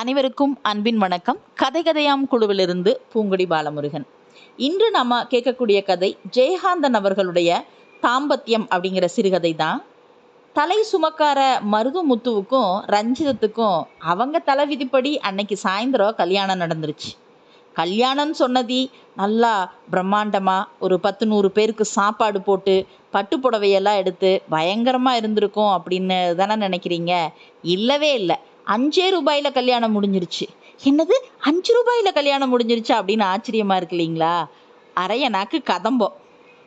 அனைவருக்கும் அன்பின் வணக்கம். கதை கதையாம் குழுவிலிருந்து பூங்குடி பாலமுருகன். இன்று நம்ம கேட்கக்கூடிய கதை ஜெயகாந்தன் அவர்களுடைய தாம்பத்தியம் அப்படிங்கிற சிறுகதை தான். தலை சுமக்கார மருதுமுத்துவுக்கும் ரஞ்சிதத்துக்கும் அவங்க தலை விதிப்படி அன்னைக்கு சாயந்தரம் கல்யாணம் நடந்துருச்சு. கல்யாணம்னு சொன்னதி நல்லா பிரம்மாண்டமாக ஒரு பத்து நூறு பேருக்கு சாப்பாடு போட்டு பட்டு புடவையெல்லாம் எடுத்து பயங்கரமாக இருந்திருக்கும் அப்படின்னு தானே நினைக்கிறீங்க? இல்லவே இல்லை. அஞ்சே ரூபாயில் கல்யாணம் முடிஞ்சிருச்சு. என்னது? அஞ்சு ரூபாயில் கல்யாணம் முடிஞ்சிருச்சா அப்படின்னு ஆச்சரியமாக இருக்கு இல்லைங்களா? அரையனாக்கு கதம்பம்.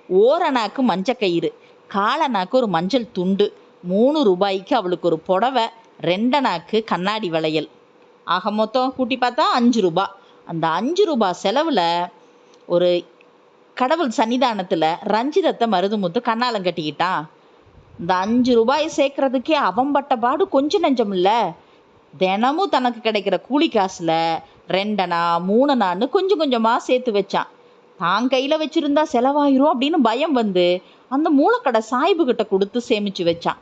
ஓரணாக்கு மஞ்சக்கயிறு காலனாக்கு ஒரு மஞ்சள் துண்டு. மூணு ரூபாய்க்கு அவளுக்கு ஒரு புடவை. ரெண்டனாக்கு கண்ணாடி வளையல். ஆக மொத்தம் கூட்டி பார்த்தா அஞ்சு ரூபா. அந்த அஞ்சு ரூபா செலவில் ஒரு கடவுள் சன்னிதானத்தில் ரஞ்சிதத்தை மருதுமுத்து கண்ணாலம் கட்டிக்கிட்டான். இந்த அஞ்சு ரூபாய் சேர்க்கறதுக்கே அவன் பட்ட பாடு கொஞ்சம் நெஞ்சம் இல்லை. தினமும் தனக்கு கிடைக்கிற கூலி காசில் ரெண்டனா மூணனான்னு கொஞ்சம் கொஞ்சமாக சேர்த்து வச்சான். தான் கையில் வச்சுருந்தா செலவாயிரும் அப்படின்னு பயம் வந்து அந்த மூளைக்கடை சாய்பு கிட்ட கொடுத்து சேமித்து வச்சான்.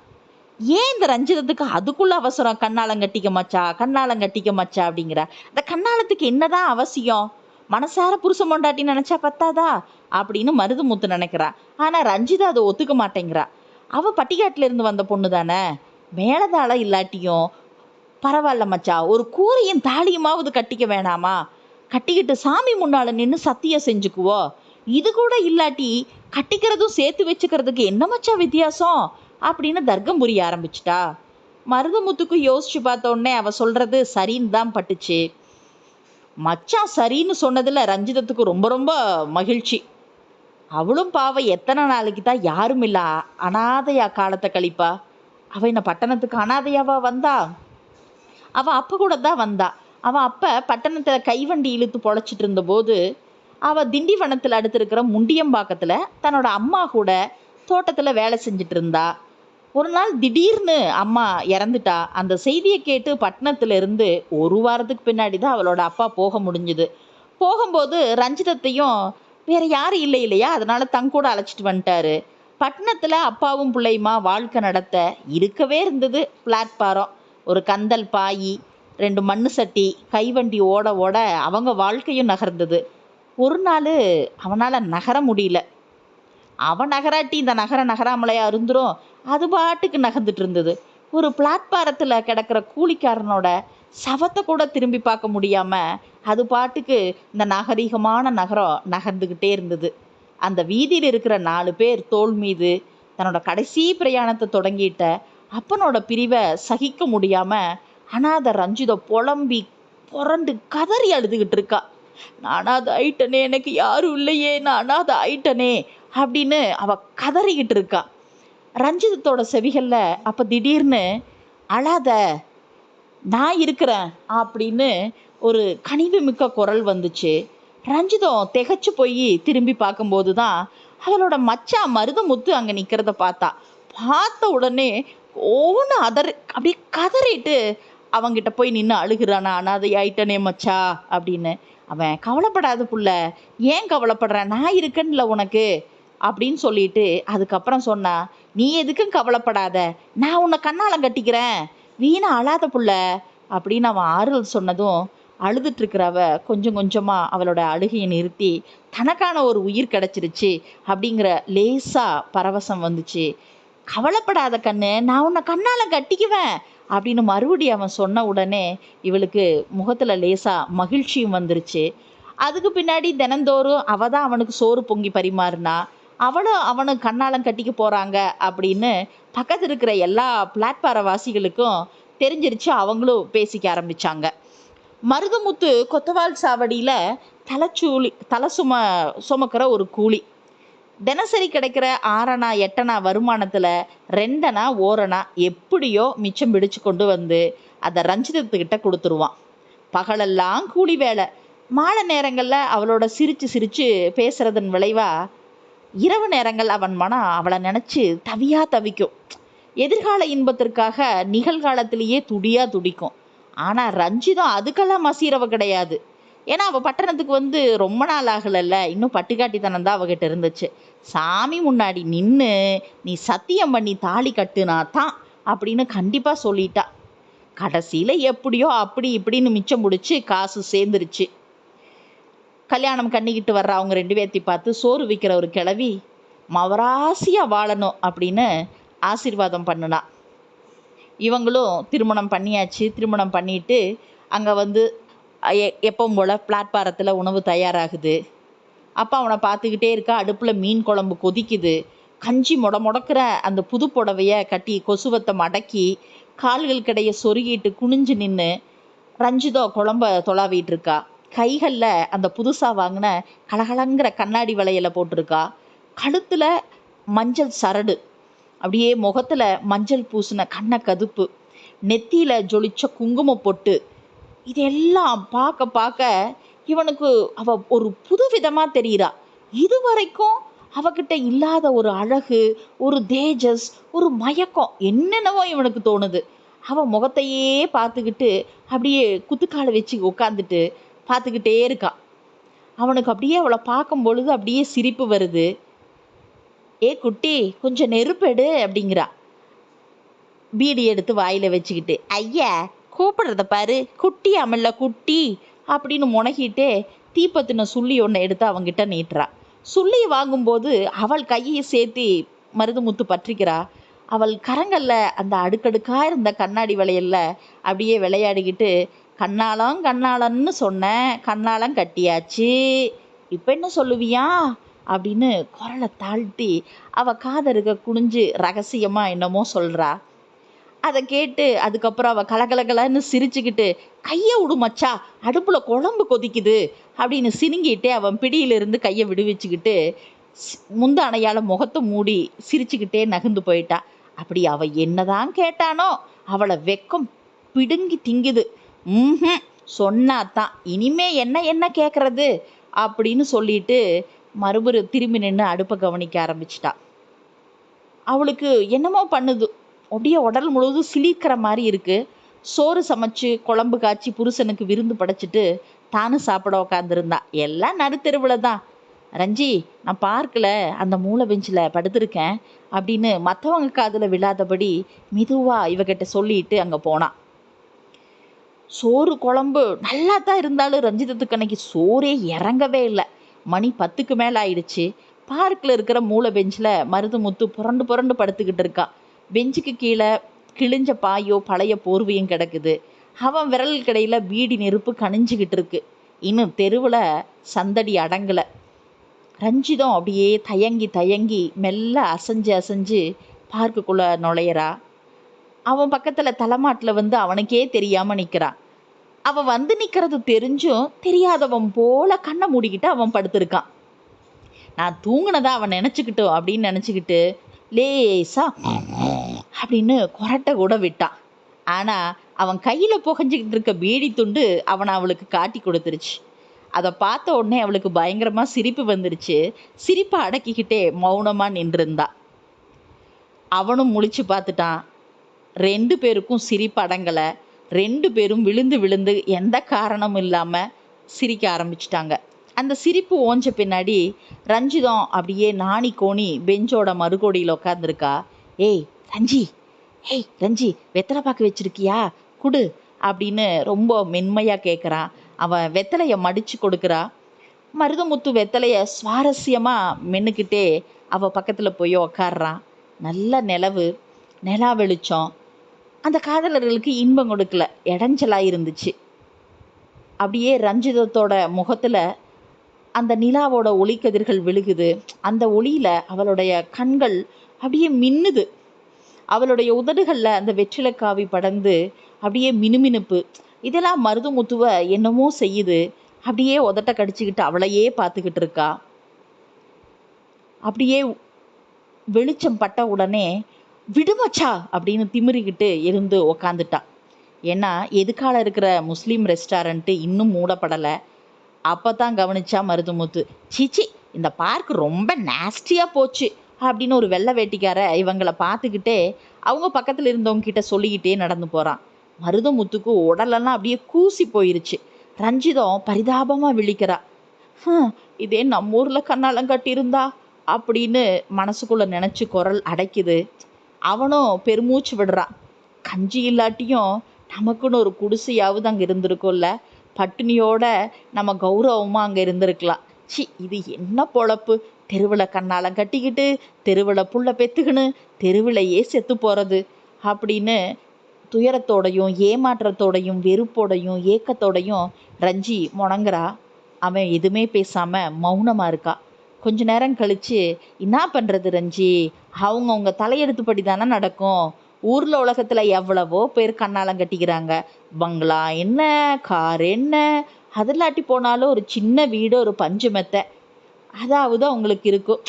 ஏன் இந்த ரஞ்சிதத்துக்கு அதுக்குள்ள அவசரம்? கண்ணாலம் கட்டிக்க மச்சா கண்ணாலம் கட்டிக்க மச்சா அப்படிங்கிற. அந்த கண்ணாலத்துக்கு என்னதான் அவசியம்? மனசார புருஷன் மொண்டாட்டின்னு நினைச்சா பத்தாதா? அப்படின்னு மருதுமுத்து நினைக்கிறா. ஆனா ரஞ்சிதா அதை ஒத்துக்க மாட்டேங்கிறா. அவ பட்டிக்காட்டுல இருந்து வந்த பொண்ணு தானே மேலதாள இல்லாட்டியும் பரவாயில்ல மச்சா ஒரு கூரையும் தாலியுமாவது கட்டிக்க வேணாமா? கட்டிக்கிட்டு சாமி முன்னால நின்று சத்தியம் செஞ்சுக்குவோ? இது கூட இல்லாட்டி கட்டிக்கிறதும் சேர்த்து வச்சுக்கிறதுக்கு என்ன மச்சா வித்தியாசம்? அப்படின்னு தர்க்கம் புரிய ஆரம்பிச்சிட்டா. மருதமுத்துக்கு யோசிச்சு பார்த்த உடனே அவ சொல்றது சரின்னு தான் பட்டுச்சு. மச்சான் சரின்னு சொன்னதில் ரஞ்சிதத்துக்கு ரொம்ப ரொம்ப மகிழ்ச்சி. அவளும் பாவம் எத்தனை நாளைக்கு தான் யாரும் இல்லை அனாதையா காலத்தை கழிப்பா. அவ என்ன பட்டணத்துக்கு அனாதையாவா வந்தா? அவள் அப்போ கூட தான் வந்தா. அவ அப்போ பட்டணத்துல கைவண்டி இழுத்து பொழைச்சிட்டு இருந்தபோது அவள் திண்டிவனத்தில் அடுத்து இருக்கிற தன்னோட அம்மா கூட தோட்டத்தில் வேலை செஞ்சுட்டு இருந்தா. ஒரு நாள் திடீர்னு அம்மா இறந்துட்டா. அந்த செய்தியை கேட்டு பட்டணத்திலிருந்து ஒரு வாரத்துக்கு பின்னாடி தான் அவளோட அப்பா போக முடிஞ்சுது. போகும்போது ரஞ்சிதத்தையும் வேற யாரும் இல்லை இல்லையா? அதனால தங்க கூட அழைச்சிட்டு வந்துட்டாரு. பட்டணத்தில் அப்பாவும் பிள்ளையுமா வாழ்க்கை நடத்த இருக்கவே இருந்தது பிளாட்பாரம். ஒரு கந்தல் பாய் ரெண்டு மண்ணு சட்டி கைவண்டி ஓட ஓட அவங்க வாழ்க்கையும் நகர்ந்தது. ஒரு நாள் அவனால் நகர முடியல. அவன் நகராட்டி இந்த நகர நகராமலையா இருந்துரும் அது பாட்டுக்கு நகர்ந்துட்டு இருந்தது. ஒரு பிளாட்பாரத்தில் கிடக்கிற கூலிக்காரனோட சவத்தை கூட திரும்பி பார்க்க முடியாம அது பாட்டுக்கு இந்த நாகரிகமான நகரம் நகர்ந்துக்கிட்டே இருந்தது. அந்த வீதியில் இருக்கிற நாலு பேர் தோள் மீது தன்னோட கடைசி பிரயாணத்தை தொடங்கிட்ட அப்பனோட பிரிவை சகிக்க முடியாம அனாத ரஞ்சித புலம்பி புரண்டு கதறி அழுதுகிட்டு இருக்கா. நான் அனாதை ஆயிட்டனே எனக்கு யாரும் இல்லையே நான் அனாதை ஆயிட்டனே அப்படின்னு அவ கதறிக்கிட்டு இருக்கா. ரஞ்சிதத்தோட செவிகள்ல அப்ப திடீர்னு அழாத நான் இருக்கிறேன் அப்படின்னு ஒரு கனிவு மிக்க குரல் வந்துச்சு. ரஞ்சிதம் திகைச்சு போய் திரும்பி பார்க்கும்போது தான் அவளோட மச்சா மருதமுத்து அங்கே நிற்கிறத பார்த்தா. பார்த்த உடனே ஓன அதர் அப்படியே கதறிட்டு அவங்கிட்ட போய் நின்று அழுகிறானா அனாதை ஆயிட்டனே மச்சா அப்படின்னு. அவன் கவலைப்படாத புள்ள ஏன் கவலைப்படுற? நான் இருக்கேன்ல உனக்கு அப்படின்னு சொல்லிட்டு அதுக்கப்புறம் சொன்னா நீ எதுக்கும் கவலைப்படாத நான் உன்னை கண்ணாலம் கட்டிக்கிறேன் வீணா அழாத புள்ள அப்படின்னு அவன் ஆறுதல் சொன்னதும் அழுதுட்டு இருக்கிறவ கொஞ்சம் கொஞ்சமாக அவளோட அழுகையை நிறுத்தி தனக்கான ஒரு உயிர் கிடச்சிருச்சு அப்படிங்கிற லேசாக பரவசம் வந்துச்சு. கவலைப்படாத கண்ணு நான் உன்னை கண்ணால் கட்டிக்குவேன் அப்படின்னு மறுபடியும் அவன் சொன்ன உடனே இவளுக்கு முகத்தில் லேசாக மகிழ்ச்சியும் வந்துருச்சு. அதுக்கு பின்னாடி தினந்தோறும் அவ தான் அவனுக்கு சோறு பொங்கி பரிமாறினா அவளும் அவனும் கண்ணாலம் கட்டிக்க போகிறாங்க அப்படின்னு பக்கத்தில் இருக்கிற எல்லா பிளாட்பார வாசிகளுக்கும் தெரிஞ்சிருச்சு அவங்களும் பேசிக்க ஆரம்பிச்சாங்க. மருதமுத்து கொத்தவால் சாவடியில் தலைச்சூலி தலை சும சுமக்கிற ஒரு கூலி. தினசரி கிடைக்கிற ஆறனா எட்டனா வருமானத்தில் ரெண்டனா ஓரணா எப்படியோ மிச்சம் பிடிச்சு கொண்டு வந்து அதை ரஞ்சிதத்துக்கிட்ட கொடுத்துருவான். பகலெல்லாம் கூலி வேலை. மாலை நேரங்களில் அவளோட சிரித்து சிரித்து பேசுகிறதன் விளைவாக இரவு நேரங்கள் அவன் மனம் அவளை நினச்சி தவியாக தவிக்கும். எதிர்கால இன்பத்திற்காக நிகழ்காலத்திலேயே துடியாக துடிக்கும். ஆனால் ரஞ்சிதம் அதுக்கெல்லாம் மசீரவ கிடையாது. ஏன்னா அவள் பட்டணத்துக்கு வந்து ரொம்ப நாள் ஆகலைல்ல. இன்னும் பட்டுக்காட்டித்தனம் தான் அவகிட்ட இருந்துச்சு. சாமி முன்னாடி நின்று நீ சத்தியம் பண்ணி தாலி கட்டுனா தான் அப்படின்னு கண்டிப்பாக சொல்லிட்டா. கடைசியில் எப்படியோ அப்படி இப்படின்னு மிச்சம் முடிச்சு காசு சேர்ந்துருச்சு. கல்யாணம் கண்ணிக்கிட்டு வர்ற அவங்க ரெண்டு பேர்த்தி பார்த்து சோறு விற்கிற ஒரு கிளவி மவராசியாக வாழணும் அப்படின்னு ஆசீர்வாதம் பண்ணுனா. இவங்களும் திருமணம் பண்ணியாச்சு. திருமணம் பண்ணிட்டு அங்கே வந்து எப்பவும் போல் பிளாட்பாரத்தில் உணவு தயாராகுது. அப்போ அவனை பார்த்துக்கிட்டே இருக்கா அடுப்பில் மீன் குழம்பு கொதிக்குது. கஞ்சி முட முடக்கிற அந்த புது புடவைய கட்டி கொசுவத்தை மடக்கி கால்கள் கிடைய சொருகிட்டு குனிஞ்சு நின்று ரஞ்சிதோ குழம்ப தொலாவிட்டு இருக்கா. கைகளில் அந்த புதுசாக வாங்கின கலகலங்கிற கண்ணாடி வளையலை போட்டிருக்கா. கழுத்தில் மஞ்சள் சரடு அப்படியே முகத்தில் மஞ்சள் பூசின கண்ணை கதுப்பு நெத்தியில் ஜொலிச்ச குங்கும பொட்டு இதெல்லாம் பார்க்க பார்க்க இவனுக்கு அவ ஒரு புது விதமாக தெரிகிறா இது வரைக்கும் அவகிட்ட இல்லாத ஒரு அழகு ஒரு தேஜஸ் ஒரு மயக்கம் என்னென்னவோ இவனுக்கு தோணுது. அவன் முகத்தையே பார்த்துக்கிட்டு அப்படியே குத்துக்காலை வச்சு உட்காந்துட்டு பார்த்துக்கிட்டே இருக்கான் அவனுக்கு அப்படியே அவளை பார்க்கும் பொழுது அப்படியே சிரிப்பு வருது. ஏ குட்டி கொஞ்சம் நெருப்பெடு அப்படிங்கிறா. பீடி எடுத்து வாயில் வச்சுக்கிட்டு ஐயா கூப்பிடுறத பாரு. குட்டி அமல்ல குட்டி அப்படின்னு முனகிட்டே தீப்பத்தின சுள்ளி ஒன்று எடுத்து அவங்கிட்ட நீட்டுறா. சுள்ளியை வாங்கும்போது அவள் கையை சேர்த்து மருதுமுத்து பற்றிக்கிறா. அவள் கரங்களில் அந்த அடுக்கடுக்காக இருந்த கண்ணாடி வளையல்ல அப்படியே விளையாடிக்கிட்டு கண்ணாலம் கண்ணாலன்னு சொன்னேன் கண்ணாலம் கட்டியாச்சு. இப்போ என்ன சொல்லுவியா? அப்படின்னு குரலை தாழ்த்தி அவள் காதருக குனிஞ்சு ரகசியமாக என்னமோ சொல்கிறா அதை கேட்டு அதுக்கப்புறம் அவள் கலகலகலன்னு சிரிச்சுக்கிட்டு கையை விடு மச்சா அடுப்பில் குழம்பு கொதிக்குது அப்படின்னு சினுங்கிட்டு அவன் பிடியிலிருந்து கையை விடுவிச்சுக்கிட்டு முந்தானையால் முகத்தை மூடி சிரிச்சுக்கிட்டே நகர்ந்து போயிட்டா. அப்படி அவள் என்னதான் கேட்டானோ அவளை வெக்கம் பிடுங்கி திங்குது. ம் சொன்னாதான் இனிமே என்ன என்ன கேட்குறது அப்படின்னு சொல்லிட்டு மறுபடியும் திரும்பி நின்று அடுப்பை கவனிக்க ஆரம்பிச்சிட்டா. அவளுக்கு என்னமோ பண்ணுது. அப்படியே உடல் முழுவதும் சிலிர்க்கிற மாதிரி இருக்குது சோறு சமைச்சு குழம்பு காய்ச்சி புருஷனுக்கு விருந்து படைச்சிட்டு தானும் சாப்பிட உக்காந்துருந்தா. எல்லாம் நடுத்தெருவில் தான். ரஞ்சி நான் பார்க்கில் அந்த மூளை பெஞ்சில் படுத்திருக்கேன் அப்படின்னு மற்றவங்க காதில் விழாதபடி மெதுவாக இவகிட்ட சொல்லிட்டு அங்கே போனான் சோறு குழம்பு நல்லா தான் இருந்தாலும் ரஞ்சிதத்துக்கு அன்னைக்கு சோறே இறங்கவே இல்லை. மணி பத்துக்கு மேலே ஆயிடுச்சு. பார்க்கில் இருக்கிற மூளை பெஞ்சில் மருதுமுத்து புரண்டு புரண்டு படுத்துக்கிட்டு இருக்கான் பெஞ்சுக்கு கீழே கிழிஞ்ச பாயோ பழைய போர்வையும் கிடக்குது. அவன் விரல் கடையில் பீடி நெருப்பு கணிஞ்சுக்கிட்டு இருக்கு. இன்னும் தெருவில் சந்தடி அடங்கலை. ரஞ்சிதம் அப்படியே தயங்கி தயங்கி மெல்ல அசைஞ்சு அசைஞ்சு பார்க்குக்குள்ளே நுழையிறா. அவன் பக்கத்தில் தலைமாட்டில் வந்து அவனுக்கே தெரியாமல் நிற்கிறான் அவன் வந்து நிற்கிறது தெரிஞ்சும் தெரியாதவன் போல கண்ணை மூடிக்கிட்டு அவன் படுத்திருக்கான். நான் தூங்கினதா அவன் நினச்சிக்கிட்டோம் அப்படின்னு நினச்சிக்கிட்டு லேசா அப்படின்னு கொரட்டை கூட விட்டான் ஆனால் அவன் கையில் புகஞ்சிக்கிட்டு இருக்க பீடி துண்டு அவனை அவளுக்கு காட்டி கொடுத்துருச்சு. அதை பார்த்த உடனே அவளுக்கு பயங்கரமாக சிரிப்பு வந்துருச்சு. சிரிப்பை அடக்கிக்கிட்டே மௌனமாக நின்றிருந்தா. அவனும் முழிச்சு பார்த்துட்டான். ரெண்டு பேருக்கும் சிரிப்பு அடங்கலை. ரெண்டு பேரும் விழுந்து விழுந்து எந்த காரணமும் இல்லாமல் சிரிக்க ஆரம்பிச்சிட்டாங்க. அந்த சிரிப்பு ஓஞ்ச பின்னாடி ரஞ்சிதம் அப்படியே நாணி கோணி பெஞ்சோட மறுகோடியில் உட்காந்துருக்கா ஏய் ரஞ்சி ஏய் ரஞ்சி வெத்தலை பாக்கு வச்சிருக்கியா? குடு அப்படின்னு ரொம்ப மென்மையாக கேட்குறான் அவன் வெத்தலையை மடித்து கொடுக்குறா. மருதமுத்து வெத்தலையை சுவாரஸ்யமாக மென்னுக்கிட்டே அவள் பக்கத்தில் போய் உக்காடுறான் நல்ல நிலவு நிலா வெளிச்சம். அந்த காதலர்களுக்கு இன்பம் கொடுக்கல இடைஞ்சலாக இருந்துச்சு. அப்படியே ரஞ்சிதத்தோட முகத்தில் அந்த நிலாவோட ஒளிக்கதிர்கள் விழுகுது. அந்த ஒளியில் அவளுடைய கண்கள் அப்படியே மின்னுது. அவளுடைய உதடுகளில் அந்த வெற்றிலக்காவி படர்ந்து அப்படியே மினுமினுப்பு. இதெல்லாம் மருதுமுத்துவ என்னமோ செய்யுது. அப்படியே உதட்ட கடிச்சுக்கிட்டு அவளையே பார்த்துக்கிட்டு இருக்கா. அப்படியே வெளிச்சம் பட்ட உடனே விடுமச்சா அப்படின்னு திமிரிக்கிட்டு இருந்து உக்காந்துட்டா. ஏன்னா எதுக்கால இருக்கிற முஸ்லீம் ரெஸ்டாரண்ட்டு இன்னும் மூடப்படலை. அப்போ தான் கவனிச்சா மருதுமுத்து சீச்சி இந்த பார்க் ரொம்ப நாஸ்டியாக போச்சு அப்படின்னு ஒரு வெள்ளை வேட்டிக்கார இவங்களை பார்த்துக்கிட்டே அவங்க பக்கத்தில் இருந்தவங்க கிட்ட சொல்லிக்கிட்டே நடந்து போகிறான் மருதமுத்துக்கு உடலெல்லாம் அப்படியே கூசி போயிருச்சு. ரஞ்சிதம் பரிதாபமாக விழிக்கிறா. இதே நம்ம ஊரில் கண்ணாலம் கட்டியிருந்தா? அப்படின்னு மனசுக்குள்ளே நினச்சி குரல் அடைக்குது. அவனும் பெருமூச்சு விடுறான் கஞ்சி இல்லாட்டியும் நமக்குன்னு ஒரு குடிசையாவது அங்கே இருந்திருக்கும்ல. பட்டினியோட நம்ம கௌரவமாக அங்கே இருந்திருக்கலாம். சி இது என்ன பொழப்பு? தெருவில் கண்ணாலம் கட்டிக்கிட்டு தெருவில் புள்ள பெத்துக்கின்னு தெருவிலையே செத்து போகிறது அப்படின்னு துயரத்தோடையும் ஏமாற்றத்தோடையும் வெறுப்போடையும் ஏக்கத்தோடையும் ரஞ்சி முணங்குறா. அவன் எதுவுமே பேசாமல் மௌனமாக இருக்கா. கொஞ்ச நேரம் கழித்து என்ன பண்ணுறது ரஞ்சி? அவங்கவுங்க தலையெடுத்துப்படி தானே நடக்கும். ஊரில் உலகத்தில் எவ்வளவோ பேர் கண்ணாலம் கட்டிக்கிறாங்க. பங்களா என்ன? கார் என்ன? அதெல்லாட்டி போனாலும் ஒரு சின்ன வீடு ஒரு பஞ்சு மெத்தை. அதாவது அவங்களுக்கு இருக்கும்.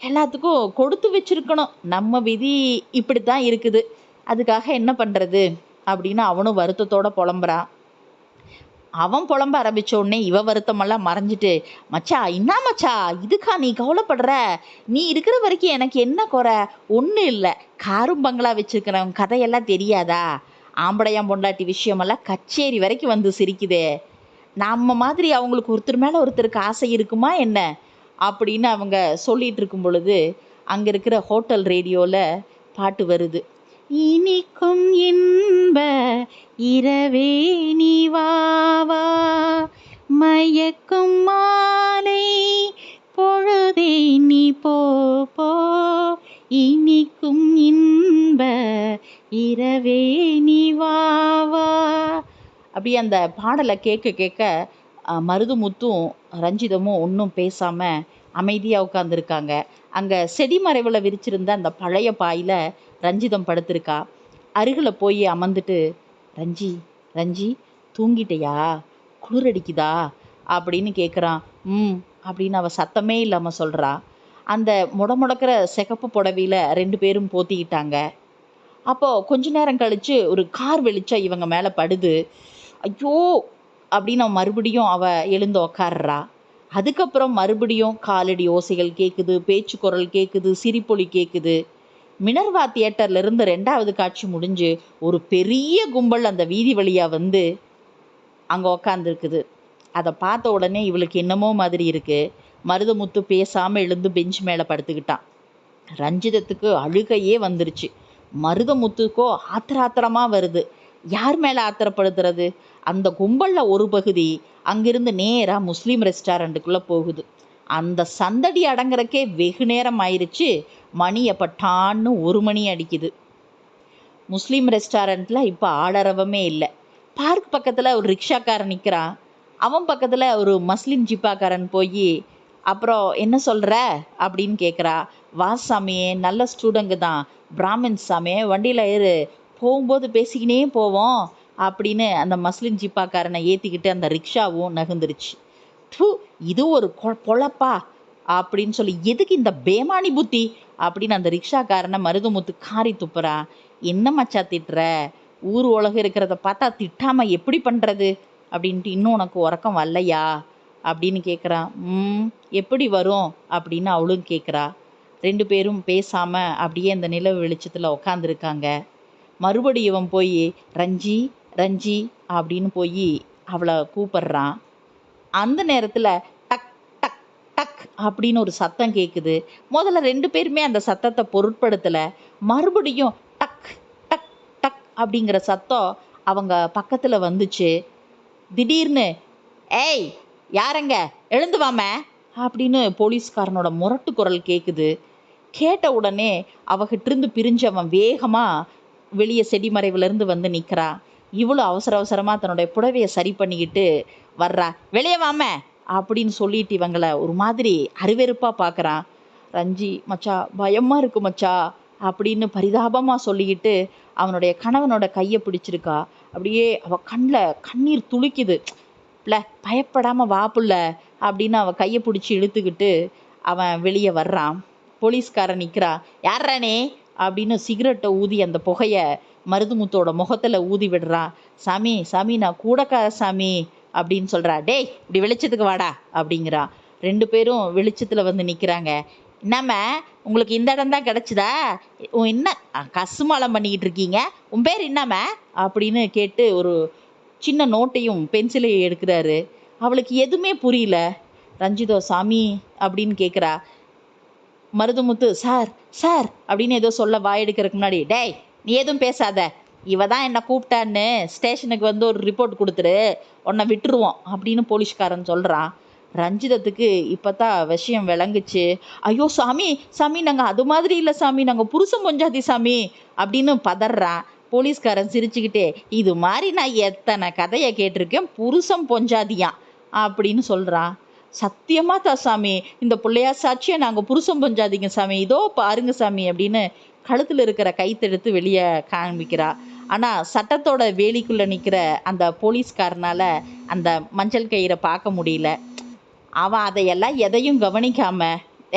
எல்லாத்துக்கும் கொடுத்து வச்சிருக்கணும். நம்ம விதி இப்படி தான் இருக்குது. அதுக்காக என்ன பண்ணுறது அப்படின்னு அவனும் வருத்தத்தோட புலம்புறான். அவன் புலம்ப ஆரம்பித்த உடனே இவ வருத்தமெல்லாம் மறைஞ்சிட்டு மச்சா என்ன மச்சா இதுக்கா நீ கவலைப்படுற? நீ இருக்கிற வரைக்கும் எனக்கு என்ன குறை? ஒன்றும் இல்லை. காரும் பங்களா வச்சிருக்கிறவன் கதையெல்லாம் தெரியாதா? ஆம்படையாம் பொண்டாட்டி விஷயமெல்லாம் கச்சேரி வரைக்கும் வந்து சிரிக்குதே. நம்ம மாதிரி அவங்களுக்கு ஒருத்தர் மேலே ஒருத்தருக்கு ஆசை இருக்குமா என்ன? அப்படின்னு அவங்க சொல்லிகிட்டு இருக்கும் பொழுது அங்கே இருக்கிற ஹோட்டல் ரேடியோவில் பாட்டு வருது. இனிக்கும் இன்ப இரவே நீவாவா மயக்கும் மாலை பொழுதே நீ போ போ. இனிக்கும் இன்ப இரவே நீவாவா அப்படி அந்த பாடலை கேட்க கேட்க மருதுமுத்தும் ரஞ்சிதமும் ஒன்றும் பேசாமல் அமைதியாக உட்காந்துருக்காங்க அங்கே செடி மறைவில் விரிச்சிருந்த அந்த பழைய பாயில் ரஞ்சிதம் படுத்திருக்கா. அருகில் போய் அமர்ந்துட்டு ரஞ்சி ரஞ்சி தூங்கிட்டையா? குளிரடிக்குதா? அப்படின்னு கேட்குறான் ம் அப்படின்னு அவள் சத்தமே இல்லாமல் சொல்கிறா அந்த முடமுடக்கிற சிகப்பு புடவையில் ரெண்டு பேரும் போத்திக்கிட்டாங்க. அப்போது கொஞ்ச நேரம் கழித்து ஒரு கார் வெளிச்சம் இவங்க மேலே படுது. ஐயோ! அப்படின்னு அவன் மறுபடியும் அவள் எழுந்து உக்காடுறா அதுக்கப்புறம் மறுபடியும் காலடி ஓசைகள் கேட்குது பேச்சு குரல் கேட்குது சிரிப்பொலி கேட்குது மினர்வா தியேட்டர்ல இருந்து ரெண்டாவது காட்சி முடிஞ்சு ஒரு பெரிய கும்பல் அந்த வீதி வழியா வந்து அங்கே உக்காந்துருக்குது. அதை பார்த்த உடனே இவளுக்கு என்னமோ மாதிரி இருக்கு. மருதமுத்து பேசாமல் எழுந்து பெஞ்ச் மேலே படுத்துக்கிட்டான். ரஞ்சிதத்துக்கு அழுகையே வந்துருச்சு. மருதமுத்துக்கோ ஆத்திராத்திரமாக வருது. யார் மேலே ஆத்திரப்படுத்துறது? அந்த கும்பலில் ஒரு பகுதி அங்கிருந்து நேராக முஸ்லீம் ரெஸ்டாரண்ட்டுக்குள்ளே போகுது. அந்த சந்தடி அடங்குறக்கே வெகு நேரம் ஆயிருச்சு. மணி அப்போ டான்னு ஒரு மணி அடிக்குது. முஸ்லீம் ரெஸ்டாரண்ட்டில் இப்போ ஆடரவமே இல்லை. பார்க் பக்கத்தில் ஒரு ரிக்ஷாக்காரன் நிற்கிறான் அவன் பக்கத்தில் ஒரு மஸ்லிம் ஜிப்பாக்காரன் போய் அப்புறம் என்ன சொல்கிற அப்படின்னு கேட்குறா வா சாமியே நல்ல ஸ்டூடெண்ட் தான். பிராமின் சாமியே வண்டியில் ஏறு. போகும்போது பேசிக்கினே போவோம். அப்படின்னு அந்த மஸ்லிம் ஜிப்பாக்காரனை ஏற்றிக்கிட்டு அந்த ரிக்ஷாவும் நகர்ந்துருச்சு. து இது ஒரு கொ- பொழப்பா? அப்படின்னு சொல்லி எதுக்கு இந்த பேமானி புத்தி? அப்படின்னு அந்த ரிக்ஷாக்காரனை மருதுமுத்து காரி துப்புறா. என்ன மச்சா திட்டுற? ஊர் உலகம் இருக்கிறத பார்த்தா திட்டாம எப்படி பண்ணுறது அப்படின்ட்டு இன்னும் உனக்கு உறக்கம் வரலையா? அப்படின்னு கேட்குறான் ம் எப்படி வரும்? அப்படின்னு அவளும் கேட்குறா ரெண்டு பேரும் பேசாமல் அப்படியே அந்த நிலவு வெளிச்சத்தில் உக்காந்துருக்காங்க. மறுபடியும் இவன் போய் ரஞ்சி ரஞ்சி அப்படின்னு போய் அவளை கூப்பிடுறான் அந்த நேரத்தில் அப்படின்னு ஒரு சத்தம் கேட்குது முதல்ல ரெண்டு பேருமே அந்த சத்தத்தை பொருட்படுத்தலை. மறுபடியும் டக் டக் டக் அப்படிங்கிற சத்தம் அவங்க பக்கத்தில் வந்துச்சு. திடீர்னு ஏய் யாரங்க? எழுந்து வாம அப்படின்னு போலீஸ்காரனோட முரட்டு குரல் கேட்குது கேட்ட உடனே அவகிட்டிருந்து பிரிஞ்சவன் வேகமாக வெளியே செடிமறைவுலேருந்து வந்து நிற்கிறா இவ்வளோ அவசர அவசரமாக தன்னுடைய புடவையை சரி பண்ணிக்கிட்டு வர்றா. வெளியே வாம அப்படின்னு சொல்லிட்டு இவங்களை ஒரு மாதிரி அருவெருப்பாக பார்க்குறான் ரஞ்சி மச்சா பயமாக இருக்கு மச்சா அப்படின்னு பரிதாபமாக சொல்லிக்கிட்டு அவனுடைய கணவனோட கையை பிடிச்சிருக்கா. அப்படியே அவள் கண்ணில் கண்ணீர் துளிக்குது. பிள்ள பயப்படாமல் வாப்புல அப்படின்னு அவள் கையை பிடிச்சி இழுத்துக்கிட்டு அவன் வெளியே வர்றான். போலீஸ்காரன் நிற்கிறா யார்ரானே அப்படின்னு சிகரெட்டை ஊதி அந்த புகையை மருதுமுத்தோட முகத்தில் ஊதி விடுறான். சாமி சாமி நான் கூடக்கார சாமி அப்படின்னு சொல்கிறா டேய் இப்படி வெளிச்சத்துக்கு வாடா அப்படிங்கிறா. ரெண்டு பேரும் வெளிச்சத்தில் வந்து நிற்கிறாங்க என்னம்மா உங்களுக்கு இந்த இடம் தான் கிடச்சிதா? என்ன கசுமாலம் பண்ணிக்கிட்டு இருக்கீங்க? உன் பேர் என்னம்மா? அப்படின்னு கேட்டு ஒரு சின்ன நோட்டையும் பென்சிலையும் எடுக்கிறாரு. அவளுக்கு எதுவுமே புரியல. ரஞ்சிதோ சாமி அப்படின்னு கேட்குறா மருதுமுத்து சார் சார் அப்படின்னு ஏதோ சொல்ல வாய் எடுக்கிறதுக்கு முன்னாடி டேய் நீ எதுவும் பேசாத. இவ தான் என்னை கூப்பிட்டான்னு ஸ்டேஷனுக்கு வந்து ஒரு ரிப்போர்ட் கொடுத்துரு உன்னை விட்டுருவோம் அப்படின்னு போலீஸ்காரன் சொல்கிறான் ரஞ்சிதத்துக்கு இப்போ தான் விஷயம் விளங்குச்சு. ஐயோ சாமி சாமி நாங்கள் அது மாதிரி இல்லை சாமி நாங்கள் புருஷம் பொஞ்சாதி சாமி அப்படின்னு பதறான். போலீஸ்காரன் சிரிச்சுக்கிட்டே இது மாதிரி நான் எத்தனை கதையை கேட்டிருக்கேன் புருஷம் பொஞ்சாதியான் அப்படின்னு சொல்கிறான் சத்தியமாக தான் சாமி இந்த பிள்ளையா சாட்சியை நாங்கள் புருஷம் பொஞ்சாதிங்க சாமி இதோ பாருங்க சாமி அப்படின்னு கழுத்தில் இருக்கிற கைத்தெடுத்து வெளியே காண்பிக்கிறா. ஆனால் சட்டத்தோட வேலிக்குள்ளே நிற்கிற அந்த போலீஸ்காரனால் அந்த மஞ்சள் கயிறை பார்க்க முடியல. அவன் அதையெல்லாம் எதையும் கவனிக்காம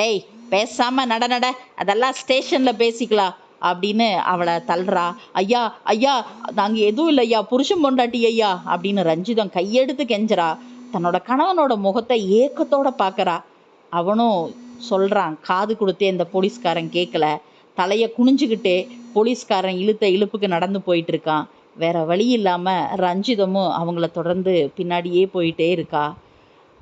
ஏய் பேசாமல் நட நட அதெல்லாம் ஸ்டேஷனில் பேசிக்கலாம் அப்படின்னு அவளை தள்ளுறா. ஐயா ஐயா நாங்கள் எதுவும் இல்லை ஐயா புருஷன் பொண்டாட்டி ஐயா அப்படின்னு ரஞ்சிதம் கையெடுத்து கெஞ்சுறா. தன்னோட கணவனோட முகத்தை ஏக்கத்தோட பார்க்கறா. அவனும் சொல்கிறான் காது கொடுத்தே இந்த போலீஸ்காரன் கேட்கல தலையை குனிஞ்சுக்கிட்டே போலீஸ்காரன் இழுத்த இழுப்புக்கு நடந்து போயிட்டு இருக்கான் வேற வழி இல்லாமல் ரஞ்சிதமும் அவங்கள தொடர்ந்து பின்னாடியே போயிட்டே இருக்கா.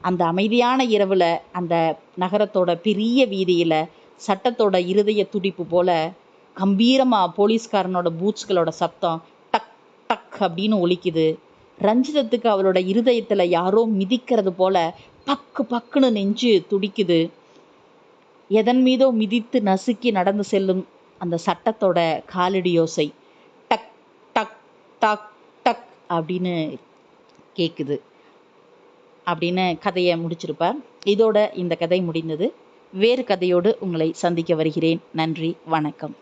அந்த அமைதியான இரவில் அந்த நகரத்தோட பெரிய வீதியில் சட்டத்தோட இருதய துடிப்பு போல கம்பீரமாக போலீஸ்காரனோட பூட்ஸ்களோட சத்தம் டக் டக் அப்படின்னு ஒலிக்குது. ரஞ்சிதத்துக்கு அவளோட இருதயத்தில் யாரோ மிதிக்கிறது போல பக்கு பக்குன்னு நெஞ்சு துடிக்குது. எதன் மீதோ மிதித்து நசுக்கி நடந்து செல்லும் அந்த சட்டத்தோட காலடி யோசை டக் டக் டக் டக் அப்படின்னு கேட்குது அப்படின்னு கதையை முடிச்சிருப்பார். இதோட இந்த கதை முடிந்தது. வேறு கதையோடு உங்களை சந்திக்க வருகிறேன். நன்றி வணக்கம்.